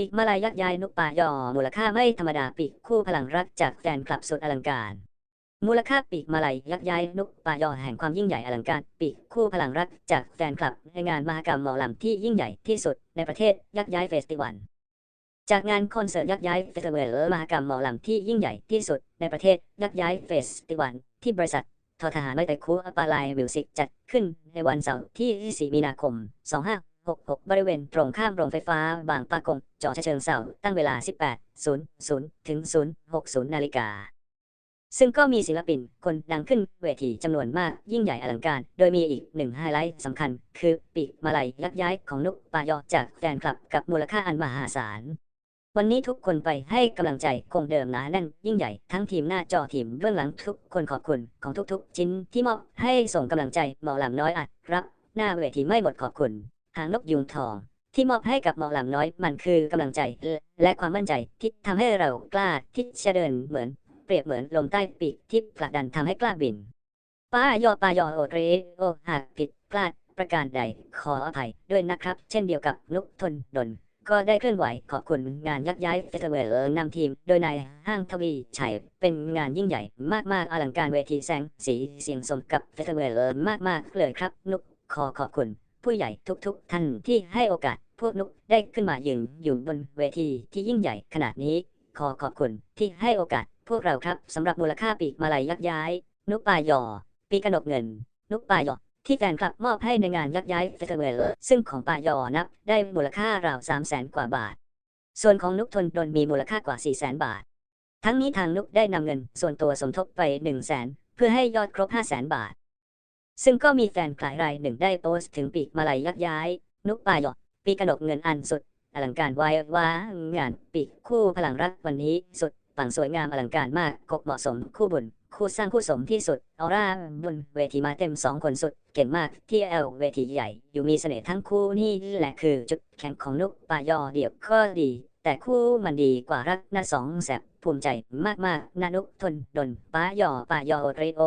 ปีกมาลายยักษ์ใหญ่นุกป่ายอมูลค่าไม่ธรรมดาปีกคู่พลังรักจากแฟนคลับสุดอลังการ มูลค่าปีกมาลายยักษ์ใหญ่นุกป่ายอแห่งความยิ่งใหญ่อลังการปีกคู่พลังรักจากแฟนคลับในงานมหกรรมหมอลำที่ยิ่งใหญ่ที่สุดในประเทศยักษ์ใหญ่เฟสติวัลจากงานคอนเสิร์ตยักษ์ใหญ่เฟสติวัลมหกรรมหมอลำที่ยิ่งใหญ่ที่สุดในประเทศยักษ์ใหญ่เฟสติวัลที่บริษัททอทหารไม่แต่คูปาลายมิวสิกจัดขึ้นในวันเสาร์ที่ 4 มีนาคม 66 บริเวณตรงข้ามโรงไฟฟ้าบางปะกงจังหวัดฉะเชิงเทราตั้งเวลา 18.00 ถึง 060 นาฬิกา ซึ่งก็มีศิลปินคนดังขึ้นเวทีจำนวนมากยิ่งใหญ่อลังการ โดยมีอีกหนึ่งไฮไลท์สำคัญ คือปีกมาลัยยักย้ายของนุกปายอจากแฟนคลับกับมูลค่าอันมหาศาลวันนี้ทุกคนไปให้กำลังใจคงเดิมหนาแน่นยิ่งใหญ่ทั้งทีมหน้าจอทีมเบื้องหลังทุกคนขอบคุณของทุกๆ ชิ้นที่มอบให้ส่งกำลังใจหมอลำน้อยอัดรับ หน้าเวทีไม่หมดขอบคุณ หางนกยุงทอง ที่มอบให้กับหมอหลำน้อยมันคือกำลังใจและความมั่นใจที่ทำให้เรากล้าที่จะเดินเหมือน เปรียบเหมือนลมใต้ปีกที่ผลักดันทำให้กล้าบินป้ายอปายอโอเรโอหากผิดพลาดประการใดขออภัยด้วยนะครับ เช่นเดียวกับนุกทนดน ก็ได้เคลื่อนไหวขอบคุณงานยักย้ายเฟสติวัลนำทีม โดยนายห้างทวีชัยเป็นงานยิ่งใหญ่มากๆอลังการเวทีแสงสีเสียงสมกับเฟสติวัลมากๆเลยครับ นุกขอขอบคุณ ผู้ใหญ่ทุกๆท่านที่ให้โอกาสพวกนุกได้ขึ้นมายืนอยู่บนเวทีที่ยิ่งใหญ่ขนาดนี้ ขอขอบคุณที่ให้โอกาสพวกเราครับสำหรับมูลค่าปีกมาลัยยักย้าย นุกปายอ ปีกกนกเงิน นุกปายอที่แฟนคลับมอบให้ในงานยักย้ายเฟสติวัลซึ่งของปายอนับได้มูลค่าราว3 0 0แสนกว่าบาท ส่วนของนุกทนดนมีมูลค่ากว่า 4 0 0แสนบาท ทั้งนี้ทางนุกได้นำเงินส่วนตัวสมทบไป 1 0 0 0 0แสนเพื่อให้ยอดครบ 5 0 0แสนบาท ซึ่งก็มีแฟนคลายรายหนึ่งได้โพสต์ถึงปีกมาลัยยักย้าย นุกปายอปีกกนกเงินอันสุด อลังการไว้ว่างานปีกคู่พลังรักวันนี้สุดปังสวยงามอลังการมากคบเหมาะสมคู่บุญคู่สร้างคู่สมที่สุดออร่าบนเวทีมาเต็มสองคนสุด เก่งมากที่เอลเวทีใหญ่ อยู่มีเสน่ห์ทั้งคู่นี่แหละคือจุดแข็งของนุกปายอเดี่ยวก็ดี แต่คู่มันดีกว่ารักนะสองแสบภูมิใจมากๆนานุกทนดนปายอปายอโอเรโอ